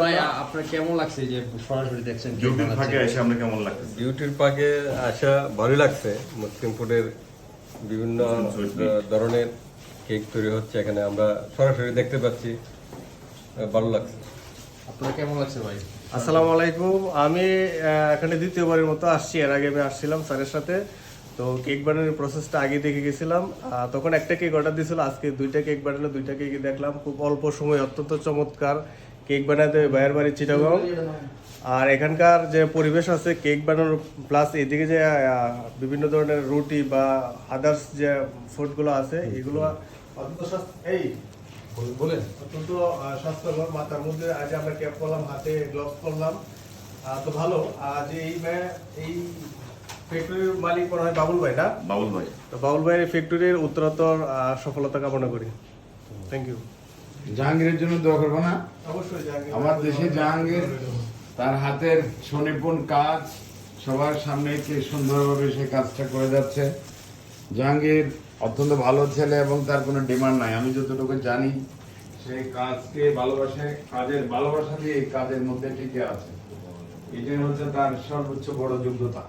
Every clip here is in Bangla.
ভাই আপনার কেমন লাগছে যে সরাসরি দেখছেন বিউটির ফাঁকে এসে আমরা কেমন লাগতেছে বিউটির পাকে আসা ভালো লাগছে। মুসলিম বিভিন্ন ধরনের কেক তৈরি হচ্ছে এখানে। আমরা সরাসরি দেখতে পাচ্ছি। ভালো লাগছে। আপনার কেমন লাগছে ভাই? আসসালামু আলাইকুম। আমি এখানে দ্বিতীয়বারের মতো আসছি। এর আগে আমি আসছিলাম স্যারের সাথে। তো কেক বানানোর প্রসেসটা আগে দেখে গেছিলাম। তখন একটা কেক অর্ডার দিয়েছিল। আজকে দুইটা কেক বানানো দুইটা কেক দেখলাম। খুব অল্প সময় অত্যন্ত চমৎকার। কেক বানাতে ভাইয়ের বাড়ি চিটাগং। আর এখানকার যে পরিবেশ আছে কেক বানানোর প্লাস এদিকে যে বিভিন্ন ধরনের রুটি বা আদার্স যে ফুডগুলো আছে এগুলো অত্যন্ত এই বলেন অত্যন্ত স্বাস্থ্যকর মাথার মধ্যে আজ আমরা ক্যাপ করলাম হাতে গ্লাভস করলাম। তো ভালো আজ এই এই ফ্যাক্টরির মালিক মনে হয় বাবুল ভাই না? বাবুল ভাই। তো বাবুল ভাইয়ের ফ্যাক্টরির উত্তরোত্তর সফলতা কামনা করি। থ্যাংক ইউ জাহাঙ্গীরের জন্য দোয়া করব না? অবশ্যই আমার দেশে জাহাঙ্গীর তার হাতের সুনিপুণ কাজ সবার সামনে কি সুন্দরভাবে সে কাজটা করে যাচ্ছে। জাহাঙ্গীর অত্যন্ত ভালো ছেলে এবং তার কোনো ডিমান্ড নাই। আমি যতটুকু জানি সে কাজকে ভালোবাসে কাজের ভালোবাসা দিয়ে কাজের মধ্যে টিকে আছে। এটাই হচ্ছে তার সর্বোচ্চ বড় যোগ্যতা।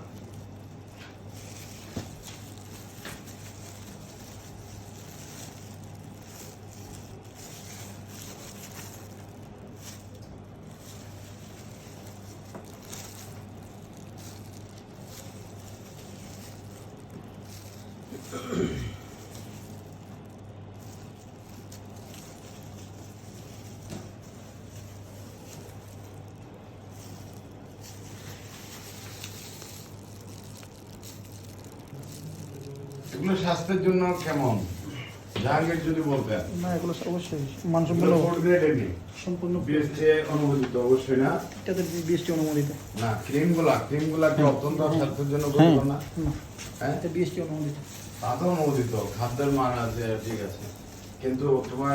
এগুলো স্বাস্থ্যের জন্য কেমন? জাহাঙ্গীর যদি বলতেন না এগুলো অবশ্যই মানসম্পন্ন গ্রেড এনে সম্পূর্ণ বিএসটি অনুমোদিত অবশ্যই না। এটাতে বিএসটি অনুমোদিত। না ক্রিমগুলা ক্রিমগুলা কি অত্যন্ত স্বাস্থ্যের জন্য না না হ্যাঁ? এটা বিএসটি অনুমোদিত। তা তো অনুমোদিত খাদ্যের মান আছে ঠিক আছে। কিন্তু তোমার